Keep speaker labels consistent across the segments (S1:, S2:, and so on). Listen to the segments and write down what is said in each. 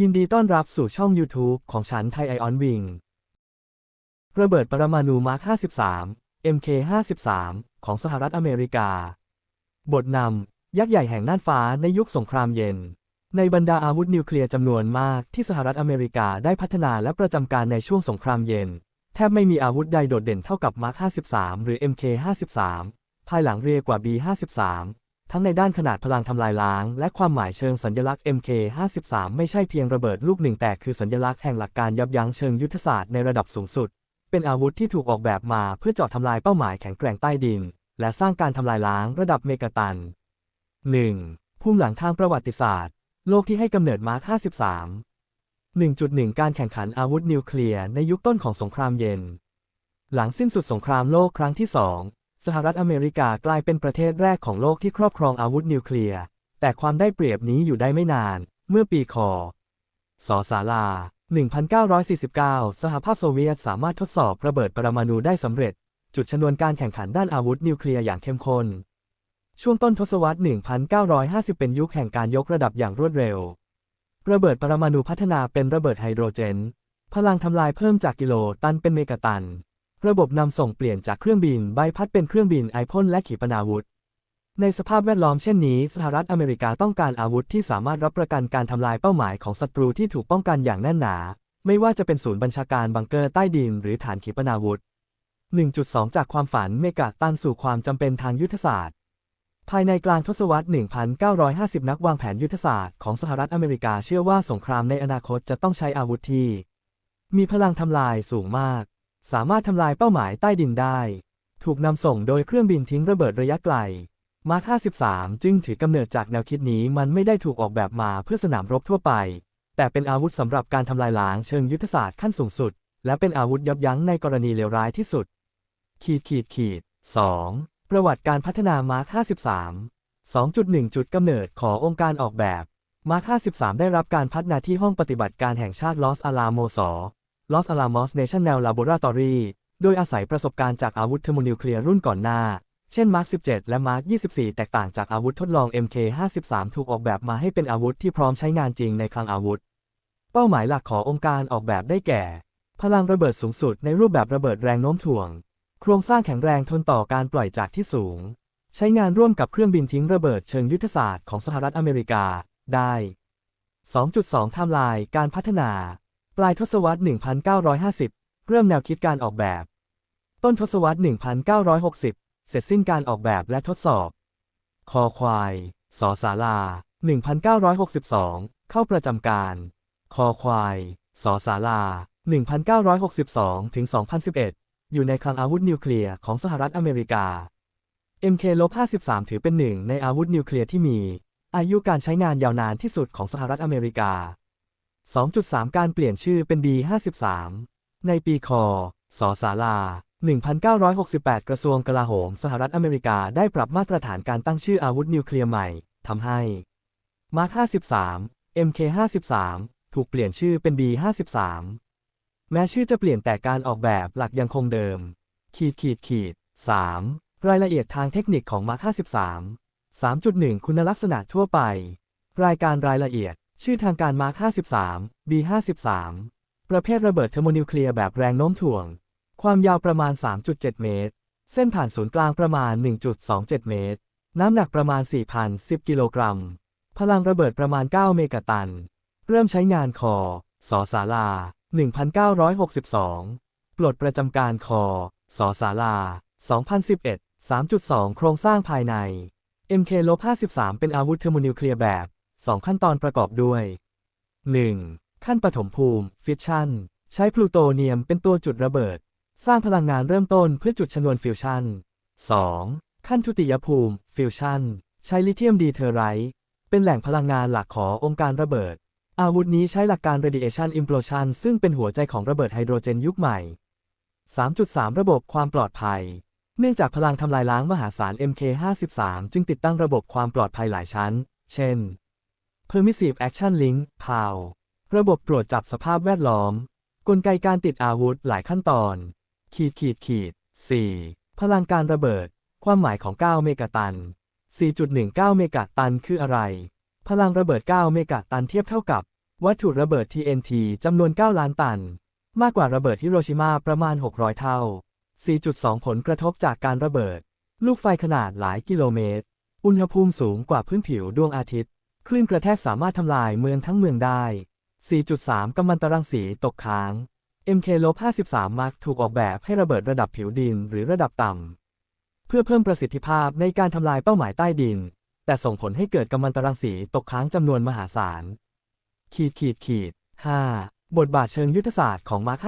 S1: ยินดีต้อนรับสู่ช่อง YouTube ของฉันไทยไอออนวิงระเบิดปรมาณูมาร์ค53 MK 53ของสหรัฐอเมริกา บทนำ ยักษ์ใหญ่แห่งน่านฟ้าในยุคสงครามเย็น ในบรรดาอาวุธนิวเคลียร์จำนวนมากที่สหรัฐอเมริกาได้พัฒนาและประจำการในช่วงสงครามเย็น แทบไม่มีอาวุธใดโดดเด่นเท่ากับมาร์ค53 หรือ MK 53ภายหลังเรียกว่า B 53 ทั้งในด้านขนาดพลังทำลายล้าง และความหมายเชิงสัญลักษณ์ MK 53 ไม่ใช่เพียงระเบิดลูกหนึ่งแต่คือสัญลักษณ์แห่งหลักการยับยั้งเชิงยุทธศาสตร์ในระดับสูงสุด เป็นอาวุธที่ถูกออกแบบมาเพื่อเจาะทำลายเป้าหมายแข็งแกร่งใต้ดิน และสร้างการทำลายล้างระดับเมกะตัน 1. ภูมิหลังทางประวัติศาสตร์ โลกที่ให้กำเนิดมาร์ค53 1.1 การแข่งขันอาวุธนิวเคลียร์ในยุคต้นของสงครามเย็น หลังสิ้นสุดสงครามโลกครั้งที่สอง สหรัฐอเมริกากลายเป็นประเทศแรกของโลกที่ครอบครองอาวุธนิวเคลียร์ แต่ความได้เปรียบนี้อยู่ได้ไม่นาน เมื่อปีคศศาลา 1949 สหภาพโซเวียตสามารถทดสอบระเบิดปรมาณูได้สำเร็จ จุดชนวนการแข่งขันด้านอาวุธนิวเคลียร์อย่างเข้มข้น ช่วงต้นทศวรรษ 1950 เป็นยุคแห่งการยกระดับอย่างรวดเร็ว ระเบิดปรมาณูพัฒนาเป็นระเบิดไฮโดรเจน พลังทำลายเพิ่มจากกิโลตันเป็นเมกะตัน ระบบนำส่งเปลี่ยนจากเครื่องบินใบพัดเป็นเครื่องบินไอพ่นและขีปนาวุธ ในสภาพแวดล้อมเช่นนี้ สหรัฐอเมริกาต้องการอาวุธที่สามารถรับประกันการทำลายเป้าหมายของศัตรูที่ถูกป้องกันอย่างแน่นหนา ไม่ว่าจะเป็นศูนย์บัญชาการบังเกอร์ใต้ดินหรือฐานขีปนาวุธ 1.2 จากความฝันเมกะตันสู่ความจำเป็นทางยุทธศาสตร์ ภายในกลางทศวรรษ 1950 นักวางแผนยุทธศาสตร์ของสหรัฐอเมริกาเชื่อว่าสงครามในอนาคตจะต้องใช้อาวุธที่ มีพลังทำลายสูงมาก สามารถทำลายเป้าหมายใต้ดินได้ ถูกนำส่งโดยเครื่องบินทิ้งระเบิดระยะไกล มาร์ค53 จึงถือกำเนิดจากแนวคิดนี้มันไม่ได้ถูกออกแบบมาเพื่อสนามรบทั่วไป แต่เป็นอาวุธสำหรับการทำลายล้างเชิงยุทธศาสตร์ขั้นสูงสุด และเป็นอาวุธยับยั้งในกรณีเลวร้ายที่สุด ขีดขีดขีด 2. ประวัติการพัฒนามาร์ค53 2.1 จุดกำเนิดขององค์การออกแบบ มาร์ค53 ได้รับการพัฒนาที่ห้องปฏิบัติการแห่งชาติลอสอาลาโมส ลอสอาลามอสเนชั่นแนลลาบอราตอรีโดยอาศัยประสบการณ์จากอาวุธเทอร์โมนิวเคลียร์รุ่นก่อนหน้า เช่นมาร์ค17 และมาร์ค24 แตกต่างจากอาวุธทดลอง MK 53ถูกออกแบบมาให้เป็นอาวุธที่พร้อมใช้งานจริงในคลังอาวุธ เป้าหมายหลักขององค์การออกแบบได้แก่ พลังระเบิดสูงสุดในรูปแบบระเบิดแรงโน้มถ่วง โครงสร้างแข็งแรงทนต่อการปล่อยจากที่สูง ใช้งานร่วมกับเครื่องบินทิ้งระเบิดเชิงยุทธศาสตร์ของสหรัฐอเมริกา ได้ 2.2 ไทม์ไลน์การพัฒนา ปลายทศวรรษ 1950 เริ่มแนวคิดการออกแบบ ต้นทศวรรษ 1960 เสร็จสิ้นการออกแบบและทดสอบ คอควาย สอสาลา 1962 เข้าประจำการ คอควาย สอสาลา 1962 ถึง 2011 อยู่ในคลังอาวุธนิวเคลียร์ของสหรัฐอเมริกา MK-53 ถือเป็นหนึ่งในอาวุธนิวเคลียร์ที่มี อายุการใช้งานยาวนานที่สุดของสหรัฐอเมริกา 2.3 การเปลี่ยนชื่อเป็น B-53 ในปีคศศาลา 1968 กระทรวงกลาโหม สหรัฐอเมริกาได้ปรับมาตรฐานการตั้งชื่ออาวุธนิวเคลียร์ใหม่ ทำให้มาร์ค53 MK-53 ถูกเปลี่ยนชื่อเป็น B-53 แม้ชื่อจะเปลี่ยนแต่การออกแบบหลักยังคงเดิม ขีดขีดขีด 3. รายละเอียดทางเทคนิคของมาร์ค53 3.1 คุณลักษณะทั่วไป รายการรายละเอียด ชื่อทางการมาร์ค53 B53 ประเภทระเบิดเทอร์โมนิวเคลียร์แบบแรงโน้มถ่วง ความยาวประมาณ 3.7 เมตร เส้นผ่านศูนย์กลางประมาณ 1.27 เมตร น้ำหนักประมาณ 4,010 กิโลกรัม พลังระเบิดประมาณ 9 เมกะตัน เริ่มใช้งานคอสอสาลา 1962 ปลดประจำการคอสอสาลา 2011 3.2 โครงสร้างภายใน MK-53 เป็นอาวุธเทอร์โมนิวเคลียร์แบบ 2 ขั้นตอนประกอบด้วย 1. ขั้นปฐมภูมิ ฟิชชันใช้พลูโตเนียมเป็นตัวจุดระเบิด สร้างพลังงานเริ่มต้นเพื่อจุดชนวนฟิวชัน 2. ขั้นทุติยภูมิ ฟิวชันใช้ลิเธียมดีเทอไรต์เป็นแหล่งพลังงานหลักขององค์การระเบิด อาวุธนี้ใช้หลักการ radiation implosion ซึ่งเป็นหัวใจของระเบิดไฮโดรเจนยุคใหม่ 3.3 ระบบความปลอดภัย เนื่องจากพลังทำลายล้างมหาศาล MK53 จึงติดตั้งระบบความปลอดภัยหลายชั้น เช่น Permissive Action Link PAL ระบบตรวจจับสภาพแวดล้อม กลไกการติดอาวุธหลายขั้นตอน ขีดขีดขีด 4. พลังการระเบิด ความหมายของ 9 เมกะตัน 4.19 เมกะตันคืออะไร พลังระเบิด 9 เมกะตันเทียบเท่ากับ วัตถุระเบิด TNT จำนวน 9 ล้านตัน มากกว่าระเบิดฮิโรชิมาประมาณ 600 เท่า 4.2 ผลกระทบจากการระเบิด ลูกไฟขนาดหลายกิโลเมตร อุณหภูมิสูงกว่าพื้นผิวดวงอาทิตย์ คลื่นกระแทกสามารถทำลายเมืองทั้งเมืองได้ 4.3 กัมมันตรังสีตกค้าง MK-53 มักถูกออกแบบให้ระเบิดระดับผิวดินหรือระดับต่ำ เพื่อเพิ่มประสิทธิภาพในการทำลายเป้าหมายใต้ดิน แต่ส่งผลให้เกิดกัมมันตรังสีตกค้างจำนวนมหาศาล ขีดขีดขีด 5. บทบาทเชิงยุทธศาสตร์ของมาร์ค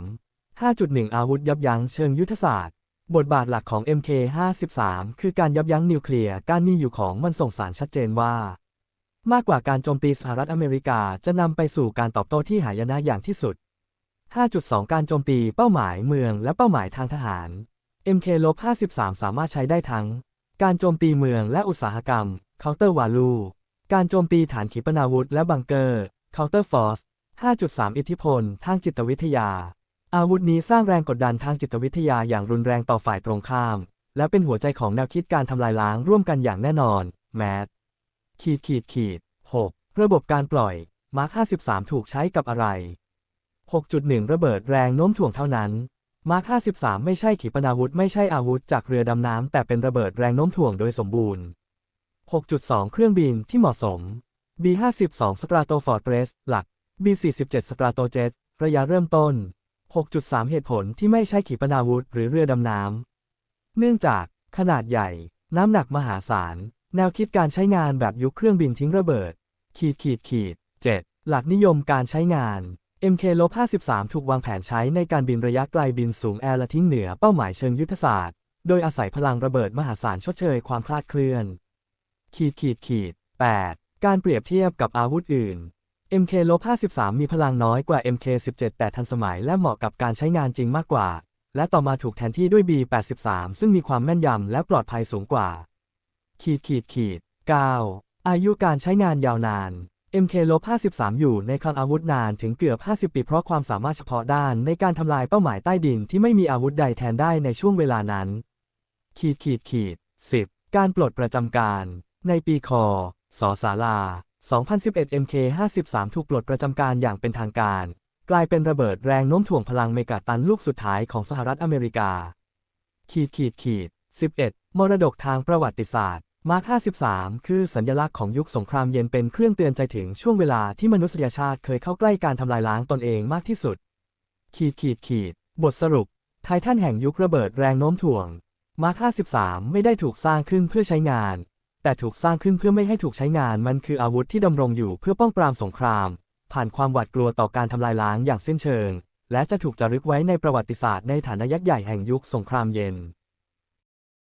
S1: 53 5.1 อาวุธยับยั้งเชิงยุทธศาสตร์ บทบาทหลักของ MK53 คือการยับยั้งนิวเคลียร์ การมีอยู่ของมันส่งสารชัดเจนว่า มากกว่าการโจมตีสหรัฐอเมริกาจะนำไปสู่การตอบโต้ที่หายนะอย่างที่สุด 5.2 การโจมตีเป้าหมายเมืองและเป้าหมายทางทหาร MK-53 สามารถใช้ได้ทั้ง การโจมตีเมืองและอุตสาหกรรม Counter Value การโจมตีฐานขีปนาวุธและบังเกอร์ Counter Force 5.3 อิทธิพล ทางจิตวิทยา อาวุธนี้สร้างแรงกดดันทางจิตวิทยาอย่างรุนแรงต่อฝ่ายตรงข้าม และเป็นหัวใจของแนวคิดการทำลายล้างร่วมกันอย่างแน่นอน แมท ขีดขีดขีด 6. ระบบการปล่อย มาร์ค53 ถูกใช้กับอะไร 6.1 ระเบิดแรงโน้มถ่วงเท่านั้น มาร์ค53 ไม่ใช่ขีปนาวุธ ไม่ใช่อาวุธจากเรือดำน้ำ แต่เป็นระเบิดแรงโน้มถ่วงโดยสมบูรณ์ 6.2 เครื่องบินที่เหมาะสม B52 Stratofortress หลัก B47 Stratojet ระยะเริ่มต้น 6.3 เหตุผลที่ไม่ใช่ขีปนาวุธหรือเรือดำน้ำ เนื่องจากขนาดใหญ่ น้ำหนักมหาศาล แนวคิดการใช้งานแบบยุคเครื่องบินทิ้งระเบิด ขีดขีดขีด 7. หลักนิยมการใช้งาน MK-53 ถูกวางแผนใช้ในการบินระยะไกลบินสูงแอร์และทิ้งเหนือเป้าหมายเชิงยุทธศาสตร์ โดยอาศัยพลังระเบิดมหาศาลชดเชยความคลาดเคลื่อน ขีดขีดขีด 8. การเปรียบเทียบกับอาวุธอื่น MK-53 มีพลังน้อยกว่า MK-17 แต่ทันสมัยและเหมาะกับการใช้งานจริงมากกว่า และต่อมาถูกแทนที่ด้วย B-83 ซึ่งมีความแม่นยำและปลอดภัยสูงกว่า ขีดขีดขีด 9. อายุการใช้งานยาวนาน MK-53 อยู่ในคลังอาวุธนานถึงเกือบ 50 ปีเพราะความสามารถเฉพาะด้านในการทำลายเป้าหมายใต้ดินที่ไม่มีอาวุธใดแทนได้ในช่วงเวลานั้น ขีดขีดขีด 10. การปลดประจำการ ในปีคศศาลา 2011 MK53 ถูกปลดประจำการอย่างเป็นทางการ กลายเป็นระเบิดแรงโน้มถ่วงพลังเมกะตันลูกสุดท้ายของสหรัฐอเมริกา ขีดขีดขีด 11. มรดกทางประวัติศาสตร์ มาร์ค53 คือสัญลักษณ์ของยุคสงครามเย็นเป็นเครื่องเตือนใจถึงช่วงเวลาที่มนุษยชาติเคยเข้าใกล้การทำลายล้างตนเองมากที่สุด ขีดขีดขีด บทสรุป ไททันแห่งยุคระเบิดแรงโน้มถ่วง มาร์ค53 ไม่ได้ถูกสร้างขึ้นเพื่อใช้งาน แต่ถูกสร้างขึ้นเพื่อไม่ให้ถูกใช้งาน มันคืออาวุธที่ดำรงอยู่เพื่อป้องปรามสงคราม ผ่านความหวาดกลัวต่อการทำลายล้างอย่างสิ้นเชิง และจะถูกจารึกไว้ในประวัติศาสตร์ในฐานะยักษ์ใหญ่แห่งยุคสงครามเย็น